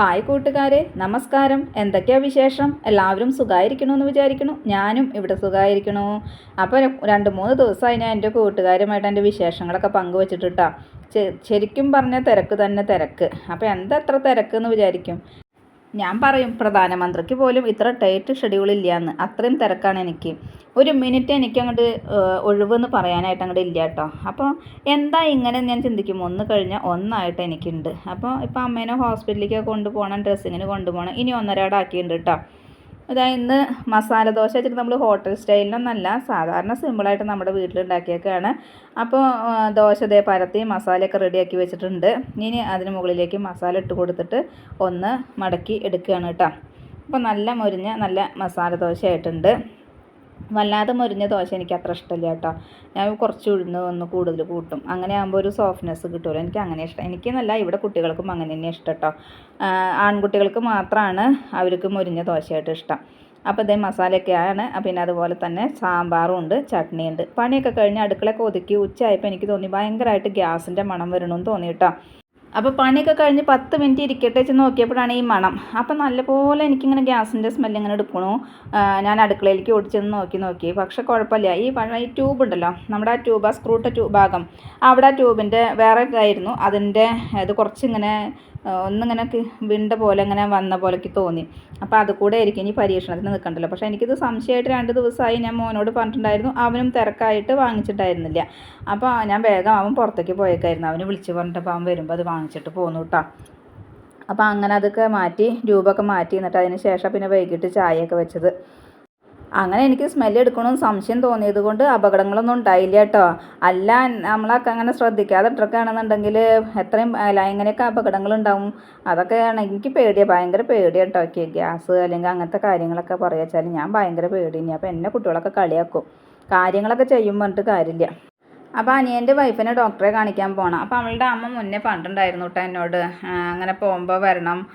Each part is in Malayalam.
ഹായ് കൂട്ടുകാരെ നമസ്കാരം. എന്തൊക്കെയാ വിശേഷം? എല്ലാവരും സുഖമായിരിക്കണമെന്ന് വിചാരിക്കണു ഞാനും ഇവിടെ സുഖമായിരിക്കണു അപ്പോൾ രണ്ട് മൂന്ന് ദിവസമായി ഞാൻ എന്റെ കൂട്ടുകാരുമായിട്ട് എന്റെ വിശേഷങ്ങളൊക്കെ പങ്കുവച്ചിട്ടിട്ടാ ശരിക്കും പറഞ്ഞ തിരക്ക് തന്നെ തിരക്ക്. അപ്പോൾ എന്താ എത്ര തിരക്ക് എന്ന് വിചാരിക്കും? ഞാൻ പറയും പ്രധാനമന്ത്രിക്ക് പോലും ഇത്ര ടൈറ്റ് ഷെഡ്യൂൾ എന്ന് അത്രയും തിരക്കാണ് എനിക്ക്. ഒരു മിനിറ്റ് എനിക്ക് അങ്ങോട്ട് ഒഴിവെന്ന് പറയാനായിട്ട് അങ്ങോട്ട് ഇല്ല കേട്ടോ അപ്പോൾ എന്താ ഇങ്ങനെ ഞാൻ ചിന്തിക്കും. ഒന്ന് കഴിഞ്ഞാൽ ഒന്നായിട്ട് എനിക്കുണ്ട്. അപ്പോൾ ഇപ്പോൾ അമ്മേനെ ഹോസ്പിറ്റലിലേക്ക് കൊണ്ടുപോകണം ഡ്രസ്സിങ്ങിന് കൊണ്ടുപോകണം. ഇനി ഒന്നരാടാക്കിയിട്ടുണ്ട് കേട്ടോ ഇതാ ഇന്ന് മസാല ദോശ വെച്ചിട്ട് നമ്മൾ ഹോട്ടൽ സ്റ്റൈലിനൊന്നല്ല സാധാരണ സിമ്പിളായിട്ട് നമ്മുടെ വീട്ടിലുണ്ടാക്കിയൊക്കെയാണ് അപ്പോൾ ദോശ ദേ പരത്തി മസാലയൊക്കെ റെഡിയാക്കി വെച്ചിട്ടുണ്ട്. ഇനി അതിന് മുകളിലേക്ക് മസാല ഇട്ട് കൊടുത്തിട്ട് ഒന്ന് മടക്കി എടുക്കുകയാണ് കേട്ടോ. അപ്പോൾ നല്ല മുരിഞ്ഞ നല്ല മസാല ദോശ ആയിട്ടുണ്ട് വല്ലാതെ മുരിഞ്ഞ ദോശ എനിക്ക് അത്ര ഇഷ്ടമില്ല കേട്ടോ. ഞാൻ കുറച്ച് ഉഴുന്ന് വന്ന് കൂടുതൽ കൂട്ടും. അങ്ങനെ ആകുമ്പോൾ ഒരു സോഫ്റ്റ്നെസ് കിട്ടുമല്ലോ എനിക്ക് അങ്ങനെ ഇഷ്ടം. എനിക്കെന്നല്ല ഇവിടെ കുട്ടികൾക്കും അങ്ങനെ തന്നെ ഇഷ്ടം കേട്ടോ. ആൺകുട്ടികൾക്ക് മാത്രമാണ് അവർക്ക് മുരിഞ്ഞ ദോശയായിട്ട് ഇഷ്ടം. അപ്പോൾ ഇതേ മസാലയൊക്കെയാണ്. പിന്നെ അതുപോലെ തന്നെ സാമ്പാറും ഉണ്ട് ചട്നിയുണ്ട് പണിയൊക്കെ കഴിഞ്ഞ് അടുക്കളയൊക്കെ ഒതുക്കി ഉച്ചയായപ്പോൾ എനിക്ക് തോന്നി ഭയങ്കരമായിട്ട് ഗ്യാസിന്റെ മണം വരണമെന്ന് തോന്നി കേട്ടോ. അപ്പോൾ പണിയൊക്കെ കഴിഞ്ഞ് പത്ത് മിനിറ്റ് ഇരിക്കട്ടെ വെച്ച് നോക്കിയപ്പോഴാണ് ഈ മണം. അപ്പോൾ നല്ലപോലെ എനിക്കിങ്ങനെ ഗ്യാസിന്റെ സ്മെല്ല് ഇങ്ങനെ എടുക്കണു. ഞാൻ അടുക്കളയിലേക്ക് ഓടിച്ചെന്ന് നോക്കി നോക്കി. പക്ഷേ കുഴപ്പമില്ല. ഈ ഈ ട്യൂബ് ഉണ്ടല്ലോ നമ്മുടെ ആ ട്യൂബ് ആ സ്ക്രൂട്ട ട്യൂബ് ഭാഗം അവിടെ ആ ട്യൂബിന്റെ വേറെ ഇതായിരുന്നു. അതിന്റെ ഇത് കുറച്ചിങ്ങനെ ഒന്നിങ്ങനെ വിണ്ട പോലെ ഇങ്ങനെ വന്ന പോലെക്ക് തോന്നി. അപ്പോൾ അത് കൂടെ ആയിരിക്കും ഇനി പരീക്ഷണത്തിന് നിൽക്കണ്ടല്ലോ പക്ഷേ എനിക്കിത് സംശയമായിട്ട് രണ്ട് ദിവസമായി ഞാൻ മോനോട് പറഞ്ഞിട്ടുണ്ടായിരുന്നു. അവനും തിരക്കായിട്ട് വാങ്ങിച്ചിട്ടായിരുന്നില്ല അപ്പോൾ ഞാൻ വേഗം അവൻ പുറത്തേക്ക് പോയേക്കായിരുന്നു. അവന് വിളിച്ച് പറഞ്ഞിട്ടപ്പോൾ അവൻ വരുമ്പോൾ അത് വാങ്ങിച്ചിട്ട് പോന്നു കേട്ടോ അപ്പോൾ അങ്ങനെ അതൊക്കെ മാറ്റി രൂപമൊക്കെ മാറ്റി എന്നിട്ട് അതിന് ശേഷം പിന്നെ വൈകിട്ട് ചായയൊക്കെ വെച്ചത്. അങ്ങനെ എനിക്ക് സ്മെല്ല് എടുക്കണമെന്ന് സംശയം തോന്നിയത് കൊണ്ട് അപകടങ്ങളൊന്നും ഉണ്ടായില്ല കേട്ടോ. അല്ല നമ്മളൊക്കെ അങ്ങനെ ശ്രദ്ധിക്കാതെ ഇട്ടൊക്കെയാണെന്നുണ്ടെങ്കിൽ എത്രയും അല്ല എങ്ങനെയൊക്കെ അപകടങ്ങളുണ്ടാവും. അതൊക്കെയാണ് എനിക്ക് പേടിയാണ് ഭയങ്കര പേടിയാണ് കേട്ടോ. ഗ്യാസ് അല്ലെങ്കിൽ അങ്ങനത്തെ കാര്യങ്ങളൊക്കെ പറയുക ഞാൻ ഭയങ്കര പേടിയാണ് അപ്പോൾ എന്നെ കുട്ടികളൊക്കെ കളിയാക്കും. കാര്യങ്ങളൊക്കെ ചെയ്യും പറഞ്ഞിട്ട് കാര്യമില്ല. അപ്പോൾ അനിയന്റെ വൈഫിനെ ഡോക്ടറെ കാണിക്കാൻ പോകണം അപ്പോൾ അവളുടെ അമ്മ മുന്നേ പണ്ടുണ്ടായിരുന്നു കേട്ടോ എന്നോട്. അങ്ങനെ പോകുമ്പോൾ വരണം.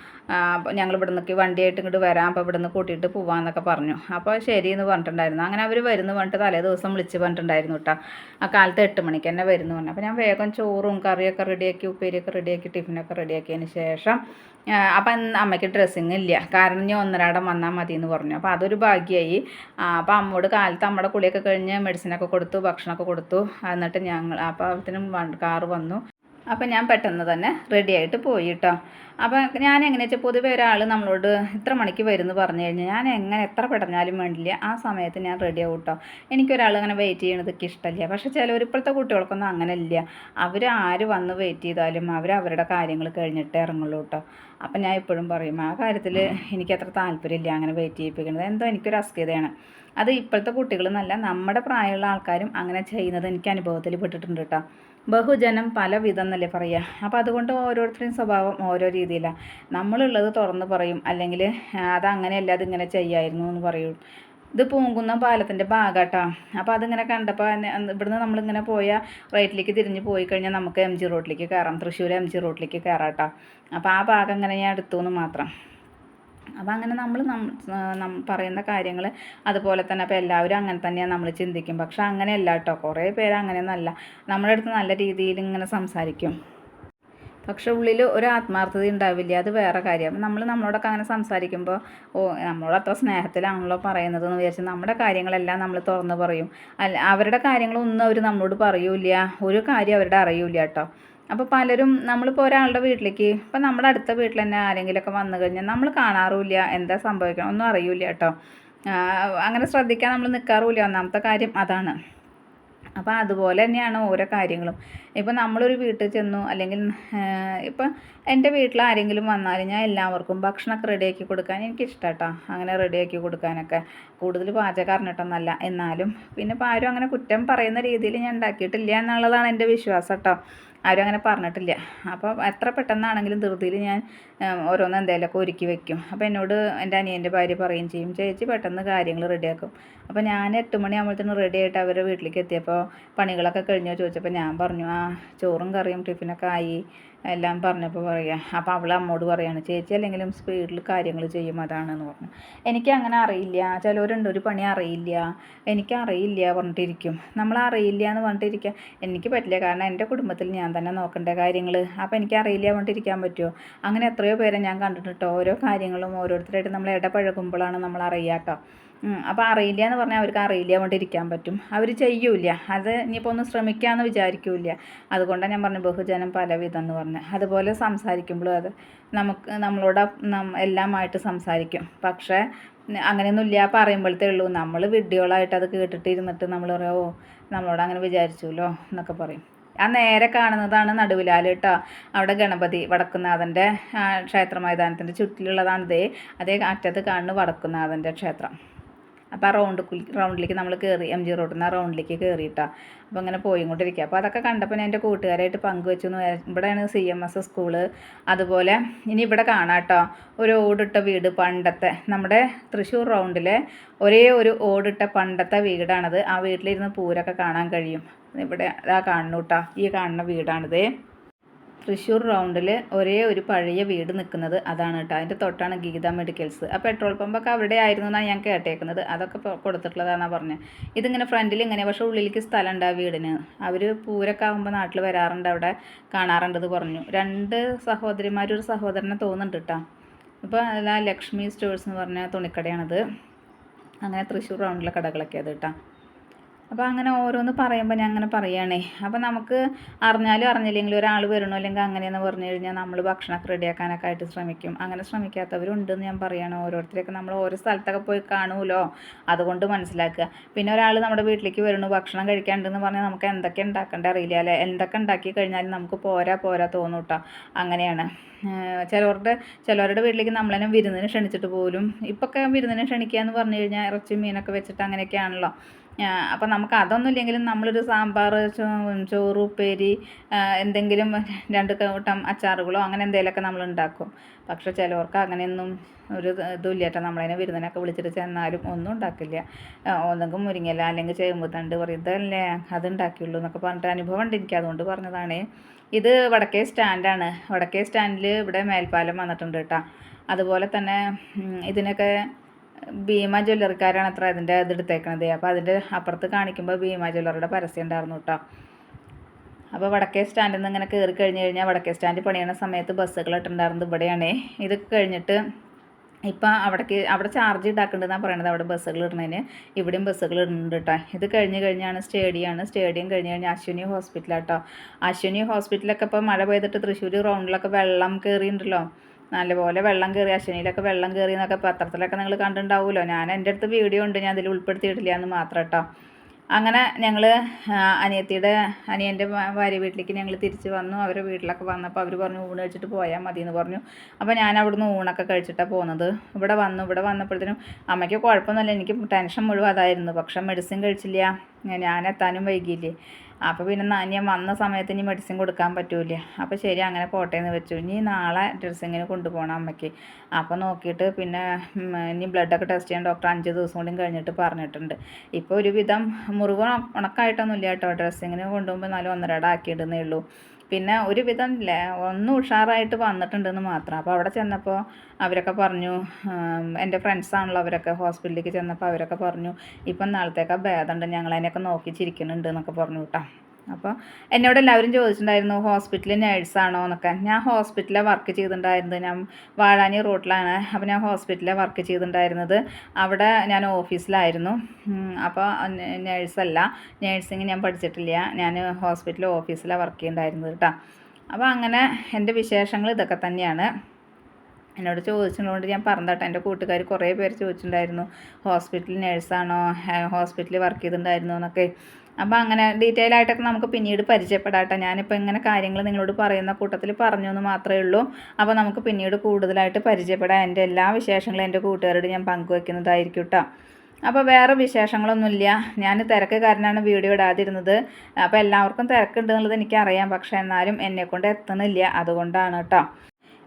ഞങ്ങൾ ഇവിടെ നിന്നൊക്കെ വണ്ടിയായിട്ട് ഇങ്ങോട്ട് വരാം അപ്പോൾ ഇവിടെ നിന്ന് കൂട്ടിയിട്ട് പോവാമെന്നൊക്കെ പറഞ്ഞു. അപ്പോൾ ശരി എന്ന് പറഞ്ഞിട്ടുണ്ടായിരുന്നു. അങ്ങനെ അവർ വരുന്നു പറഞ്ഞിട്ട് തലേ ദിവസം വിളിച്ച് പറഞ്ഞിട്ടുണ്ടായിരുന്നു കേട്ടോ ആ കാലത്ത് എട്ട് മണിക്ക് തന്നെ വരുന്നു പറഞ്ഞു. അപ്പോൾ ഞാൻ വേഗം ചോറും കറിയൊക്കെ റെഡിയാക്കി ഉപ്പേരിയൊക്കെ റെഡിയാക്കി ടിഫിനൊക്കെ റെഡിയാക്കിയതിന് ശേഷം അപ്പം അമ്മയ്ക്ക് ഡ്രസ്സിങ് ഇല്ല. കാരണം ഞാൻ ഒന്നരാടം വന്നാൽ മതി എന്ന് പറഞ്ഞു. അപ്പോൾ അതൊരു ഭാഗ്യമായി അപ്പോൾ അമ്മോട് കാലത്ത് അമ്മയുടെ കുളിയൊക്കെ കഴിഞ്ഞ് മെഡിസിനൊക്കെ കൊടുത്തു ഭക്ഷണമൊക്കെ കൊടുത്തു. എന്നിട്ട് ഞങ്ങൾ അപ്പോൾ അതിനും കാറ് വന്നു. അപ്പം ഞാൻ പെട്ടെന്ന് തന്നെ റെഡി ആയിട്ട് പോയി കേട്ടോ അപ്പോൾ ഞാൻ എങ്ങനെ വെച്ചാൽ പൊതുവെ ഒരാൾ നമ്മളോട് ഇത്ര മണിക്ക് വരുമെന്ന് പറഞ്ഞു കഴിഞ്ഞാൽ ഞാൻ എങ്ങനെ എത്ര പെടഞ്ഞാലും വേണ്ടില്ല ആ സമയത്ത് ഞാൻ റെഡി ആവും കേട്ടോ എനിക്കൊരാൾ അങ്ങനെ വെയിറ്റ് ചെയ്യണതൊക്കെ ഇഷ്ടമല്ല പക്ഷേ ചിലവർ ഇപ്പോഴത്തെ കുട്ടികൾക്കൊന്നും അങ്ങനെ ഇല്ല അവർ ആര് വന്ന് വെയിറ്റ് ചെയ്താലും അവർ അവരുടെ കാര്യങ്ങൾ കഴിഞ്ഞിട്ടേ ഇറങ്ങുള്ളൂ കേട്ടോ അപ്പം ഞാൻ എപ്പോഴും പറയും ആ കാര്യത്തിൽ എനിക്ക് അത്ര താല്പര്യമില്ല അങ്ങനെ വെയിറ്റ് ചെയ്യിപ്പിക്കുന്നത് എന്തോ എനിക്കൊരു അസ്ഥിതയാണ് അത് ഇപ്പോഴത്തെ കുട്ടികളെന്നല്ല നമ്മുടെ പ്രായമുള്ള ആൾക്കാരും അങ്ങനെ ചെയ്യുന്നത് എനിക്ക് അനുഭവത്തിൽ പെട്ടിട്ടുണ്ട് കേട്ടോ ബഹുജനം പല വിധം എന്നല്ലേ പറയുക. അപ്പോൾ അതുകൊണ്ട് ഓരോരുത്തരുടെയും സ്വഭാവം ഓരോ രീതിയിലാണ് നമ്മളുള്ളത് തുറന്ന് പറയും. അല്ലെങ്കിൽ അതങ്ങനെയല്ല അതിങ്ങനെ ചെയ്യായിരുന്നു എന്ന് പറയും. ഇത് പൂങ്കുന്ന പാലത്തിന്റെ ഭാഗാട്ടോ. അപ്പോൾ അതിങ്ങനെ കണ്ടപ്പോൾ ഇവിടുന്ന് നമ്മളിങ്ങനെ പോയ റൈറ്റിലേക്ക് തിരിഞ്ഞ് പോയി കഴിഞ്ഞാൽ നമുക്ക് എം ജി റോഡിലേക്ക് കയറാം തൃശ്ശൂർ എം ജി റോഡിലേക്ക് കയറാം കേട്ടോ അപ്പോൾ ആ ഭാഗം ഇങ്ങനെ ഞാൻ എടുത്തു എന്ന് മാത്രം. അപ്പം അങ്ങനെ നമ്മൾ പറയുന്ന കാര്യങ്ങൾ അതുപോലെ തന്നെ അപ്പോൾ എല്ലാവരും അങ്ങനെ തന്നെയാണ് നമ്മൾ ചിന്തിക്കും. പക്ഷെ അങ്ങനെയല്ല കേട്ടോ. കുറേ പേര് അങ്ങനെയൊന്നല്ല നമ്മുടെ അടുത്ത് നല്ല രീതിയിൽ ഇങ്ങനെ സംസാരിക്കും. പക്ഷെ ഉള്ളിൽ ഒരു ആത്മാർത്ഥത ഉണ്ടാവില്ല. അത് വേറെ കാര്യം. നമ്മൾ നമ്മളോടൊക്കെ അങ്ങനെ സംസാരിക്കുമ്പോൾ ഓ നമ്മളോട് അത്ര സ്നേഹത്തിലാണല്ലോ പറയുന്നത് എന്ന് വിചാരിച്ച് നമ്മുടെ കാര്യങ്ങളെല്ലാം നമ്മൾ തുറന്ന് പറയും. അല്ല അവരുടെ കാര്യങ്ങളൊന്നും അവർ നമ്മളോട് പറയൂല ഒരു കാര്യം അവരുടെ അറിയൂല കേട്ടോ. അപ്പോൾ പലരും നമ്മളിപ്പോൾ ഒരാളുടെ വീട്ടിലേക്ക് ഇപ്പം നമ്മുടെ അടുത്ത വീട്ടിൽ തന്നെ ആരെങ്കിലുമൊക്കെ വന്നു കഴിഞ്ഞാൽ നമ്മൾ കാണാറുമില്ല എന്താ സംഭവിക്കണം ഒന്നും അറിയില്ല കേട്ടോ. അങ്ങനെ ശ്രദ്ധിക്കാൻ നമ്മൾ നിൽക്കാറുമില്ല ഒന്നാമത്തെ കാര്യം അതാണ്. അപ്പോൾ അതുപോലെ തന്നെയാണ് ഓരോ കാര്യങ്ങളും. ഇപ്പോൾ നമ്മളൊരു വീട്ടിൽ ചെന്നു അല്ലെങ്കിൽ ഇപ്പം എന്റെ വീട്ടിൽ ആരെങ്കിലും വന്നാൽ ഞാൻ എല്ലാവർക്കും ഭക്ഷണമൊക്കെ റെഡിയാക്കി കൊടുക്കാൻ എനിക്കിഷ്ടം കേട്ടോ അങ്ങനെ റെഡിയാക്കി കൊടുക്കാനൊക്കെ. കൂടുതൽ പാചകം അറിഞ്ഞിട്ടൊന്നല്ല എന്നാലും പിന്നെ ഇപ്പോൾ ആരും അങ്ങനെ കുറ്റം പറയുന്ന രീതിയിൽ ഞാൻ ഉണ്ടാക്കിയിട്ടില്ല എന്നുള്ളതാണ് എന്റെ വിശ്വാസം കേട്ടോ. ആരും അങ്ങനെ പറഞ്ഞിട്ടില്ല. അപ്പോൾ എത്ര പെട്ടെന്നാണെങ്കിലും ധൃതിയിൽ ഞാൻ ഓരോന്ന് എന്തെങ്കിലുമൊക്കെ ഒരുക്കി വെക്കും. അപ്പോൾ എന്നോട് എന്റെ അനിയന്റെ ഭാര്യ പറയുകയും ചെയ്യും ചേച്ചി പെട്ടെന്ന് കാര്യങ്ങൾ റെഡിയാക്കും. അപ്പോൾ ഞാൻ എട്ട് മണിയാകുമ്പോഴത്തേനും റെഡി ആയിട്ട് അവരുടെ വീട്ടിലേക്ക് എത്തിയപ്പോൾ പണികളൊക്കെ കഴിഞ്ഞോ ചോദിച്ചപ്പോൾ ഞാൻ പറഞ്ഞു ആ ചോറും കറിയും ടിഫിനൊക്കെ ആയി. എല്ലാം പറഞ്ഞപ്പോൾ പറയുക അപ്പോൾ അവൾ അമ്മോട് പറയുകയാണ് ചേച്ചി അല്ലെങ്കിലും സ്പീഡിൽ കാര്യങ്ങൾ ചെയ്യും അതാണെന്ന് പറഞ്ഞു. എനിക്ക് അങ്ങനെ അറിയില്ല. ചിലവരുണ്ട് ഒരു പണി അറിയില്ല. എനിക്ക് അറിയില്ല പറഞ്ഞിട്ടിരിക്കും. നമ്മൾ അറിയില്ല എന്ന് പറഞ്ഞിട്ടിരിക്കുക എനിക്ക് പറ്റില്ല. കാരണം എന്റെ കുടുംബത്തിൽ ഞാൻ തന്നെ നോക്കേണ്ട കാര്യങ്ങൾ അപ്പോൾ എനിക്ക് അറിയില്ല പറഞ്ഞിട്ടിരിക്കാൻ പറ്റുമോ? അങ്ങനെ എത്രയോ പേരെ ഞാൻ കണ്ടിട്ടോ ഓരോ കാര്യങ്ങളും ഓരോരുത്തരായിട്ട് നമ്മൾ ഇടപഴകുമ്പോഴാണ് നമ്മൾ അറിയാം കേട്ടോ അപ്പോൾ അറിയില്ല എന്ന് പറഞ്ഞാൽ അവർക്ക് അറിയില്ല കൊണ്ട് ഇരിക്കാൻ പറ്റും. അവർ ചെയ്യൂല അത് ഇനിയിപ്പോൾ ഒന്ന് ശ്രമിക്കാമെന്ന് വിചാരിക്കൂല അതുകൊണ്ടാണ് ഞാൻ പറഞ്ഞു ബഹുജനം പലവിധം എന്ന് പറഞ്ഞത് അതുപോലെ സംസാരിക്കുമ്പോഴും അത് നമുക്ക് നമ്മളോട് എല്ലാമായിട്ട് സംസാരിക്കും. പക്ഷേ അങ്ങനെയൊന്നുമില്ല പറയുമ്പോഴത്തേ ഉള്ളൂ. നമ്മൾ വിഡിയോളായിട്ട് അത് കേട്ടിട്ടിരുന്നിട്ട് നമ്മൾ പറയും ഓ നമ്മളോട് അങ്ങനെ വിചാരിച്ചുല്ലോ എന്നൊക്കെ പറയും. ആ നേരെ കാണുന്നതാണ് നടുവിലാൽ കേട്ടോ അവിടെ ഗണപതി വടക്കുന്നാഥന്റെ ക്ഷേത്ര മൈതാനത്തിന്റെ ചുറ്റിലുള്ളതാണ് ദേ അതേ അറ്റത്ത് കാണുന്ന വടക്കുന്നാഥന്റെ ക്ഷേത്രം. അപ്പോൾ ആ റൗണ്ട് റൗണ്ടിലേക്ക് നമ്മൾ കയറി എം ജി റോഡിൽ നിന്ന് ആ റൗണ്ടിലേക്ക് കയറിയിട്ടാണ് അപ്പോൾ അങ്ങനെ പോയിക്കൊണ്ടിരിക്കുക അപ്പോൾ അതൊക്കെ കണ്ടപ്പോൾ ഞാൻ എന്റെ കൂട്ടുകാരായിട്ട് പങ്കുവെച്ചു എന്ന് ഇവിടെയാണ് സി എം എസ് സ്കൂൾ അതുപോലെ ഇനി ഇവിടെ കാണാം കേട്ടോ. ഒരു ഓടിട്ട വീട് പണ്ടത്തെ. നമ്മുടെ തൃശ്ശൂർ റൗണ്ടിലെ ഒരേ ഒരു ഓടിട്ട പണ്ടത്തെ വീടാണത്. ആ വീട്ടിലിരുന്ന് പൂരൊക്കെ കാണാൻ കഴിയും. ഇവിടെ ആ കാണുന്നു കേട്ടോ. ഈ കാണുന്ന വീടാണിത്. തൃശ്ശൂർ റൗണ്ടിൽ ഒരേ ഒരു പഴയ വീട് നിൽക്കുന്നത് അതാണ് കേട്ടോ അതിന്റെ തൊട്ടാണ് ഗീത മെഡിക്കൽസ്. ആ പെട്രോൾ പമ്പൊക്കെ അവിടെ ആയിരുന്നു എന്നാണ് ഞാൻ കേട്ടേക്കുന്നത്. അതൊക്കെ കൊടുത്തിട്ടുള്ളതാണെന്നാണ് പറഞ്ഞത് ഇതിങ്ങനെ ഫ്രണ്ടിൽ ഇങ്ങനെ പക്ഷേ ഉള്ളിലേക്ക് സ്ഥലം ഉണ്ട് ആ വീടിന്. അവർ പൂരൊക്കെ ആകുമ്പോൾ നാട്ടിൽ വരാറുണ്ട് അവിടെ കാണാറുണ്ടെന്ന് പറഞ്ഞു. രണ്ട് സഹോദരിമാരൊരു ഒരു സഹോദരനെ തോന്നുന്നുണ്ട് കേട്ടോ ഇപ്പോൾ അതാ ലക്ഷ്മി സ്റ്റോഴ്സ് എന്ന് പറഞ്ഞ തുണിക്കടയാണത്. അങ്ങനെ തൃശ്ശൂർ റൗണ്ടിലെ കടകളൊക്കെ അത് കേട്ടോ അപ്പോൾ അങ്ങനെ ഓരോന്ന് പറയുമ്പോൾ ഞാൻ അങ്ങനെ പറയുകയാണേ അപ്പോൾ നമുക്ക് അറിഞ്ഞാലും അറിഞ്ഞില്ലെങ്കിലും ഒരാൾ വരണോ അല്ലെങ്കിൽ അങ്ങനെയെന്ന് പറഞ്ഞു കഴിഞ്ഞാൽ നമ്മൾ ഭക്ഷണമൊക്കെ റെഡിയാക്കാനൊക്കെ ആയിട്ട് ശ്രമിക്കും. അങ്ങനെ ശ്രമിക്കാത്തവരുണ്ടെന്ന് ഞാൻ പറയുകയാണ് ഓരോരുത്തരൊക്കെ നമ്മൾ ഓരോ സ്ഥലത്തൊക്കെ പോയി കാണുമല്ലോ. അതുകൊണ്ട് മനസ്സിലാക്കുക. പിന്നെ ഒരാൾ നമ്മുടെ വീട്ടിലേക്ക് വരണു ഭക്ഷണം കഴിക്കാണ്ടെന്ന് പറഞ്ഞാൽ നമുക്ക് എന്തൊക്കെ ഉണ്ടാക്കേണ്ട അറിയില്ല അല്ലേ? എന്തൊക്കെ ഉണ്ടാക്കി കഴിഞ്ഞാലും നമുക്ക് പോരാ പോരാ തോന്നും അങ്ങനെയാണ്. ചിലവരുടെ ചിലവരുടെ വീട്ടിലേക്ക് നമ്മളെന്നെ വിരുന്നിന് ക്ഷണിച്ചിട്ട് പോലും ഇപ്പൊക്കെ വിരുന്നിന് ക്ഷണിക്കുക എന്ന് പറഞ്ഞു കഴിഞ്ഞാൽ ഇറച്ചി മീനൊക്കെ വെച്ചിട്ട് അങ്ങനെയൊക്കെയാണല്ലോ. അപ്പം നമുക്ക് അതൊന്നും ഇല്ലെങ്കിലും നമ്മളൊരു സാമ്പാർ ചോറ് ഉപ്പേരി എന്തെങ്കിലും രണ്ട് കൂട്ടം അച്ചാറുകളോ അങ്ങനെ എന്തെങ്കിലുമൊക്കെ നമ്മൾ ഉണ്ടാക്കും പക്ഷെ ചിലവർക്ക് അങ്ങനെയൊന്നും ഒരു ഇതുമില്ല കേട്ടോ നമ്മളതിനെ വിരുന്നിനൊക്കെ വിളിച്ചിട്ട് ചെന്നാലും ഒന്നും ഉണ്ടാക്കില്ല. ഒന്നെങ്കിൽ മുരിങ്ങല അല്ലെങ്കിൽ ചേമ്പുതണ്ട് പറയും. ഇതല്ലേ അത് ഉണ്ടാക്കിയുള്ളൂ എന്നൊക്കെ പറഞ്ഞിട്ട് അനുഭവം ഉണ്ട് എനിക്ക്. അതുകൊണ്ട് പറഞ്ഞതാണ്. ഇത് വടക്കേ സ്റ്റാൻഡാണ്. വടക്കേ സ്റ്റാൻഡിൽ ഇവിടെ മേൽപ്പാലം വന്നിട്ടുണ്ട് കേട്ടോ. അതുപോലെ തന്നെ ഇതിനൊക്കെ ഭീമ ജ്വല്ലറിക്കാരാണ് അത്ര അതിന്റെ ഇത് എടുത്തേക്കണത് അപ്പോൾ അതിന്റെ അപ്പുറത്ത് കാണിക്കുമ്പോൾ ഭീമ ജ്വല്ലറിയുടെ പരസ്യം ഉണ്ടായിരുന്നു കേട്ടോ. അപ്പോൾ വടക്കേ സ്റ്റാൻഡിൽ നിന്ന് ഇങ്ങനെ കയറി കഴിഞ്ഞ് കഴിഞ്ഞാൽ വടക്കേ സ്റ്റാൻഡ് പണിയണ സമയത്ത് ബസ്സുകൾ ഇട്ടുണ്ടായിരുന്നത് ഇവിടെയാണ്. ഇത് കഴിഞ്ഞിട്ട് ഇപ്പം അവിടേക്ക് അവിടെ ചാർജ് ഇടാക്കേണ്ടതെന്നാണ് പറയണത് അവിടെ ബസ്സുകൾ ഇടുന്നതിന്. ഇവിടെയും ബസ്സുകൾ ഇടുന്നുണ്ട് കേട്ടോ. ഇത് കഴിഞ്ഞ് കഴിഞ്ഞാണ് സ്റ്റേഡിയമാണ്. സ്റ്റേഡിയം കഴിഞ്ഞ് കഴിഞ്ഞാൽ അശ്വിനി ഹോസ്പിറ്റലാണ് കേട്ടോ. അശ്വിനി ഹോസ്പിറ്റലൊക്കെ ഇപ്പോൾ മഴ പെയ്തിട്ട് തൃശ്ശൂർ റൗണ്ടിലൊക്കെ വെള്ളം കയറിയിട്ടുണ്ടല്ലോ. നല്ലപോലെ വെള്ളം കയറി അശ്വനിയിലൊക്കെ വെള്ളം കയറി എന്നൊക്കെ പത്രത്തിലൊക്കെ നിങ്ങൾ കണ്ടിട്ടുണ്ടാവുമല്ലോ. ഞാൻ എന്റെ അടുത്ത് വീഡിയോ ഉണ്ട് ഞാൻ അതിൽ ഉൾപ്പെടുത്തിയിട്ടില്ല എന്ന് മാത്രം കേട്ടോ. അങ്ങനെ ഞങ്ങൾ അനിയത്തിയുടെ അനിയന്റെ ഭാര്യ വീട്ടിലേക്ക് ഞങ്ങൾ തിരിച്ച് വന്നു. അവരുടെ വീട്ടിലൊക്കെ വന്നപ്പോൾ അവർ പറഞ്ഞു ഊണ് കഴിച്ചിട്ട് പോയാൽ മതി എന്ന് പറഞ്ഞു. അപ്പോൾ ഞാൻ അവിടുന്ന് ഊണൊക്കെ കഴിച്ചിട്ടാണ് പോകുന്നത് ഇവിടെ വന്നു ഇവിടെ വന്നപ്പോഴത്തേനും അമ്മയ്ക്ക് കുഴപ്പമൊന്നുമില്ല. എനിക്ക് ടെൻഷൻ മുഴുവൻ അതായിരുന്നു. പക്ഷെ മെഡിസിൻ കഴിച്ചില്ല. ഞാൻ എത്താനും വൈകിയില്ലേ. അപ്പോൾ പിന്നെ ഞാൻ വന്ന സമയത്ത് ഇനി മെഡിസിൻ കൊടുക്കാൻ പറ്റൂല. അപ്പോൾ ശരി അങ്ങനെ പോട്ടെ എന്ന് വെച്ചു. ഇനി നാളെ ഡ്രസ്സിങ്ങിന് കൊണ്ടുപോകണം അമ്മയ്ക്ക്. അപ്പോൾ നോക്കിയിട്ട് പിന്നെ ഇനി ബ്ലഡൊക്കെ ടെസ്റ്റ് ചെയ്യാൻ ഡോക്ടർ അഞ്ച് ദിവസം കൂടി കഴിഞ്ഞിട്ട് പറഞ്ഞിട്ടുണ്ട്. ഇപ്പോൾ ഒരുവിധം മുറിവ് ഉണക്കായിട്ടൊന്നുമില്ല കേട്ടോ. ഡ്രസ്സിങ്ങിന് കൊണ്ടുപോകുമ്പോൾ നാലും ഒന്നരടാക്കിയിടുന്നേ ഉള്ളൂ. പിന്നെ ഒരുവിധം ഒന്ന് ഉഷാറായിട്ട് വന്നിട്ടുണ്ടെന്ന് മാത്രം. അപ്പോൾ അവിടെ ചെന്നപ്പോൾ അവരൊക്കെ പറഞ്ഞു എന്റെ ഫ്രണ്ട്സാണല്ലോ അവരൊക്കെ ഹോസ്പിറ്റലിലേക്ക് ചെന്നപ്പോൾ അവരൊക്കെ പറഞ്ഞു ഇപ്പം നാളത്തേക്കാ ഭേദമുണ്ട് ഞങ്ങളതിനെയൊക്കെ നോക്കി ചിരിക്കുന്നുണ്ട് എന്നൊക്കെ പറഞ്ഞു കേട്ടോ അപ്പോൾ എന്നോട് എല്ലാവരും ചോദിച്ചിട്ടുണ്ടായിരുന്നു ഹോസ്പിറ്റലിൽ നേഴ്സാണോ? എന്നൊക്കെ. ഞാൻ ഹോസ്പിറ്റലിൽ വർക്ക് ചെയ്തിട്ടുണ്ടായിരുന്നത്. ഞാൻ വാഴാനി റോട്ടിലാണ്. അപ്പോൾ ഞാൻ ഹോസ്പിറ്റലിൽ വർക്ക് ചെയ്തിട്ടുണ്ടായിരുന്നത്. അവിടെ ഞാൻ ഓഫീസിലായിരുന്നു. അപ്പോൾ നേഴ്സല്ല. നേഴ്സിങ് ഞാൻ പഠിച്ചിട്ടില്ല. ഞാൻ ഹോസ്പിറ്റലിൽ ഓഫീസിലാണ് വർക്ക് ചെയ്യുന്നുണ്ടായിരുന്നത് കേട്ടോ അപ്പോൾ അങ്ങനെ എന്റെ വിശേഷങ്ങൾ ഇതൊക്കെ തന്നെയാണ്. എന്നോട് ചോദിച്ചതുകൊണ്ട് ഞാൻ പറഞ്ഞതട്ടെ എന്റെ കൂട്ടുകാർ കുറേ പേര് ചോദിച്ചിട്ടുണ്ടായിരുന്നു ഹോസ്പിറ്റലിൽ നേഴ്സാണോ? ഹോസ്പിറ്റലിൽ വർക്ക് ചെയ്തിട്ടുണ്ടായിരുന്നു? എന്നൊക്കെ. അപ്പോൾ അങ്ങനെ ഡീറ്റെയിൽ ആയിട്ടൊക്കെ നമുക്ക് പിന്നീട് പരിചയപ്പെടാട്ടെ. ഞാനിപ്പോൾ ഇങ്ങനെ കാര്യങ്ങൾ നിങ്ങളോട് പറയുന്ന കൂട്ടത്തിൽ പറഞ്ഞു എന്ന് മാത്രമേ ഉള്ളൂ. അപ്പോൾ നമുക്ക് പിന്നീട് കൂടുതലായിട്ട് പരിചയപ്പെടാം. എന്റെ എല്ലാ വിശേഷങ്ങളും എന്റെ കൂട്ടുകാരോട് ഞാൻ പങ്കുവെക്കുന്നതായിരിക്കും കേട്ടോ അപ്പോൾ വേറെ വിശേഷങ്ങളൊന്നുമില്ല. ഞാൻ തിരക്ക് കാരനാണ് വീഡിയോ ഇടാതിരുന്നത്. അപ്പോൾ എല്ലാവർക്കും തിരക്കുണ്ടെന്നുള്ളത് എനിക്കറിയാം. പക്ഷേ എന്നാലും എന്നെക്കൊണ്ട് എത്തുന്നില്ല അതുകൊണ്ടാണ് കേട്ടോ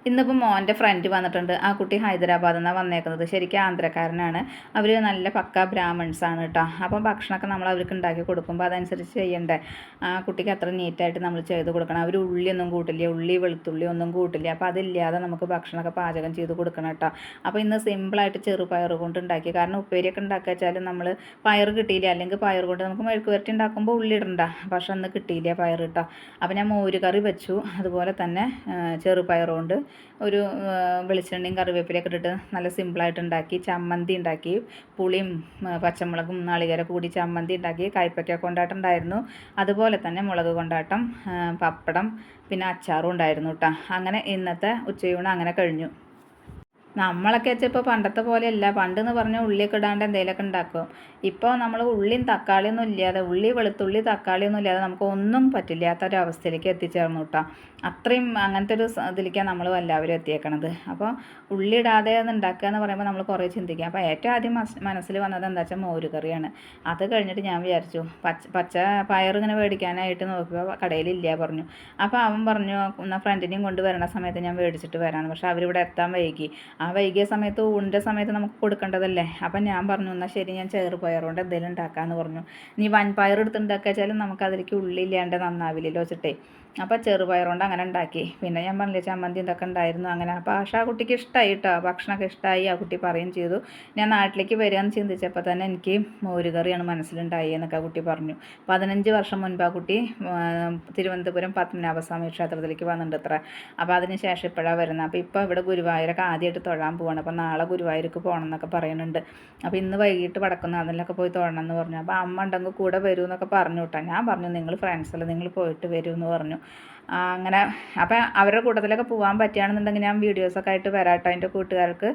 ഇന്നിപ്പോൾ മോന്റെ ഫ്രണ്ട് വന്നിട്ടുണ്ട്. ആ കുട്ടി ഹൈദരാബാദിൽ നിന്നാണ് വന്നേക്കുന്നത്. ശരിക്കും ആന്ധ്രക്കാരനാണ്. അവർ നല്ല പക്ക ബ്രാഹ്മിൺസ് ആണ് കേട്ടോ അപ്പം ഭക്ഷണമൊക്കെ നമ്മൾ അവർക്ക് ഉണ്ടാക്കി കൊടുക്കുമ്പോൾ അതനുസരിച്ച് ചെയ്യണ്ടേ? ആ കുട്ടിക്ക് അത്ര നീറ്റായിട്ട് നമ്മൾ ചെയ്ത് കൊടുക്കണം. അവർ ഉള്ളിയൊന്നും കൂട്ടില്ല. ഉള്ളി വെളുത്തുള്ളി ഒന്നും കൂട്ടില്ല. അപ്പോൾ അതില്ലാതെ നമുക്ക് ഭക്ഷണമൊക്കെ പാചകം ചെയ്ത് കൊടുക്കണം കേട്ടോ അപ്പോൾ ഇന്ന് സിമ്പിളായിട്ട് ചെറുപയർ കൊണ്ട് ഉണ്ടാക്കി. കാരണം ഉപ്പേരിയൊക്കെ ഉണ്ടാക്കുക വെച്ചാൽ നമ്മൾ പയർ കിട്ടിയില്ല. അല്ലെങ്കിൽ പയർ കൊണ്ട് നമുക്ക് മെഴുക്ക് വരട്ടി ഉണ്ടാക്കുമ്പോൾ ഉള്ളി ഇടണ്ട. പക്ഷെ അന്ന് കിട്ടിയില്ല പയർ കേട്ടോ അപ്പോൾ ഞാൻ മോര് കറി വെച്ചു. അതുപോലെ തന്നെ ചെറുപയർ കൊണ്ട് ഒരു വെളിച്ചെണ്ണയും കറിവേപ്പിലയൊക്കെ ഇട്ടിട്ട് നല്ല സിമ്പിളായിട്ട് ഉണ്ടാക്കി ചമ്മന്തി ഉണ്ടാക്കി പുളിയും പച്ചമുളകും നാളികേരം കൂടി ചമ്മന്തി ഉണ്ടാക്കി കയ്പയ്ക്ക കൊണ്ടാട്ടം ഉണ്ടായിരുന്നു. അതുപോലെ തന്നെ മുളക് കൊണ്ടാട്ടം പപ്പടം പിന്നെ അച്ചാറും ഉണ്ടായിരുന്നു കേട്ടോ അങ്ങനെ ഇന്നത്തെ ഉച്ചയൂണ് അങ്ങനെ കഴിഞ്ഞു. നമ്മളൊക്കെ വെച്ചാൽ പണ്ടത്തെ പോലെയല്ല. പണ്ടെന്ന് പറഞ്ഞാൽ ഉള്ളിയൊക്കെ ഇടാണ്ട് എന്തെങ്കിലുമൊക്കെ ഉണ്ടാക്കും ഇപ്പോൾ നമ്മൾ ഉള്ളിയും തക്കാളിയൊന്നും ഇല്ലാതെ ഉള്ളി വെളുത്തുള്ളി തക്കാളിയൊന്നും ഇല്ലാതെ നമുക്ക് ഒന്നും പറ്റില്ലാത്ത ഒരു അവസ്ഥയിലേക്ക് എത്തിച്ചേർന്നു കേട്ടോ അത്രയും അങ്ങനത്തെ ഒരു ഇതിലേക്കാണ് നമ്മൾ എല്ലാവരും എത്തിയേക്കണത്. അപ്പോൾ ഉള്ളി ഇടാതെ ഉണ്ടാക്കുക എന്ന് പറയുമ്പോൾ നമ്മൾ കുറേ ചിന്തിക്കുക അപ്പോൾ ഏറ്റവും ആദ്യം മനസ്സിൽ വന്നത് എന്താ വെച്ചാൽ മോരുകറിയാണ്. അത് കഴിഞ്ഞിട്ട് ഞാൻ വിചാരിച്ചു പച്ച പച്ച പയർ ഇങ്ങനെ മേടിക്കാനായിട്ട് നോക്കിയപ്പോൾ കടയിലില്ല പറഞ്ഞു. അപ്പോൾ അവൻ പറഞ്ഞു എന്നാൽ ഫ്രണ്ടിനെയും കൊണ്ട് വരണ സമയത്ത് ഞാൻ മേടിച്ചിട്ട് വരാമെന്ന് പക്ഷേ അവരിവിടെ എത്താൻ വൈകി. വൈകിയ സമയത്ത് ഊണിന്റെ സമയത്ത് നമുക്ക് കൊടുക്കേണ്ടതല്ലേ? അപ്പം ഞാൻ പറഞ്ഞു എന്നാൽ ശരി ഞാൻ ചേറ് കൊണ്ട് എന്തെങ്കിലും ഉണ്ടാക്കാമെന്ന് പറഞ്ഞു. നീ വൻപയർ എടുത്ത് ഉണ്ടാക്കുക നമുക്ക് അതിലേക്ക് ഉള്ളി നന്നാവില്ലല്ലോ വെച്ചിട്ടേ. അപ്പോൾ ചെറുപയർ കൊണ്ട് അങ്ങനെ ഉണ്ടാക്കി. പിന്നെ ഞാൻ പറഞ്ഞില്ലേ ചമ്മന്തി ഇതൊക്കെ ഉണ്ടായിരുന്നു അങ്ങനെ. അപ്പോൾ പക്ഷേ ആ കുട്ടിക്ക് ഇഷ്ടമായി കേട്ടോ ഭക്ഷണമൊക്കെ ഇഷ്ടമായി ആ കുട്ടി പറയുകയും ചെയ്തു. ഞാൻ നാട്ടിലേക്ക് വരികയെന്ന് ചിന്തിച്ചപ്പോൾ തന്നെ എനിക്ക് മോരുകറിയാണ് മനസ്സിലുണ്ടായി എന്നൊക്കെ ആ കുട്ടി പറഞ്ഞു. പതിനഞ്ച് വർഷം മുൻപ് ആ കുട്ടി തിരുവനന്തപുരം പത്മനാഭസ്വാമി ക്ഷേത്രത്തിലേക്ക് വന്നിട്ടുണ്ട് അത്ര അപ്പോൾ അതിന് ശേഷം ഇപ്പോഴാണ് വരുന്നത്. അപ്പോൾ ഇപ്പോൾ ഇവിടെ ഗുരുവായൂരൊക്കെ ആദ്യമായിട്ട് തൊഴാൻ പോവാണ്. അപ്പോൾ നാളെ ഗുരുവായൂർക്ക് പോകണം എന്നൊക്കെ പറയുന്നുണ്ട്. അപ്പോൾ ഇന്ന് വൈകിട്ട് വടക്കുന്ന അതിലൊക്കെ പോയി തൊഴണം എന്ന് പറഞ്ഞു. അപ്പോൾ അമ്മ ഉണ്ടെങ്കിൽ കൂടെ വരൂ എന്നൊക്കെ പറഞ്ഞു കേട്ടോ ഞാൻ പറഞ്ഞു നിങ്ങൾ ഫ്രണ്ട്സല്ല നിങ്ങൾ പോയിട്ട് വരൂ എന്ന് പറഞ്ഞു. അങ്ങനെ അപ്പം അവരുടെ കൂട്ടത്തിലൊക്കെ പോകാൻ പറ്റുകയാണെന്നുണ്ടെങ്കിൽ ഞാൻ വീഡിയോസൊക്കെ ആയിട്ട് വരാട്ടോ എന്റെ കൂട്ടുകാർക്ക്.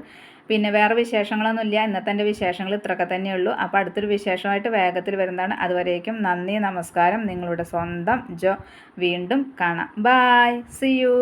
പിന്നെ വേറെ വിശേഷങ്ങളൊന്നുമില്ല ഇന്നത്തെ എന്റെ വിശേഷങ്ങൾ ഇത്രയൊക്കെ തന്നെയുള്ളൂ അപ്പോൾ അടുത്തൊരു വിശേഷമായിട്ട് വേഗത്തിൽ വരുന്നതാണ്. അതുവരേക്കും നന്ദി നമസ്കാരം. നിങ്ങളുടെ സ്വന്തം ജോ വീണ്ടും കാണാം. Bye C U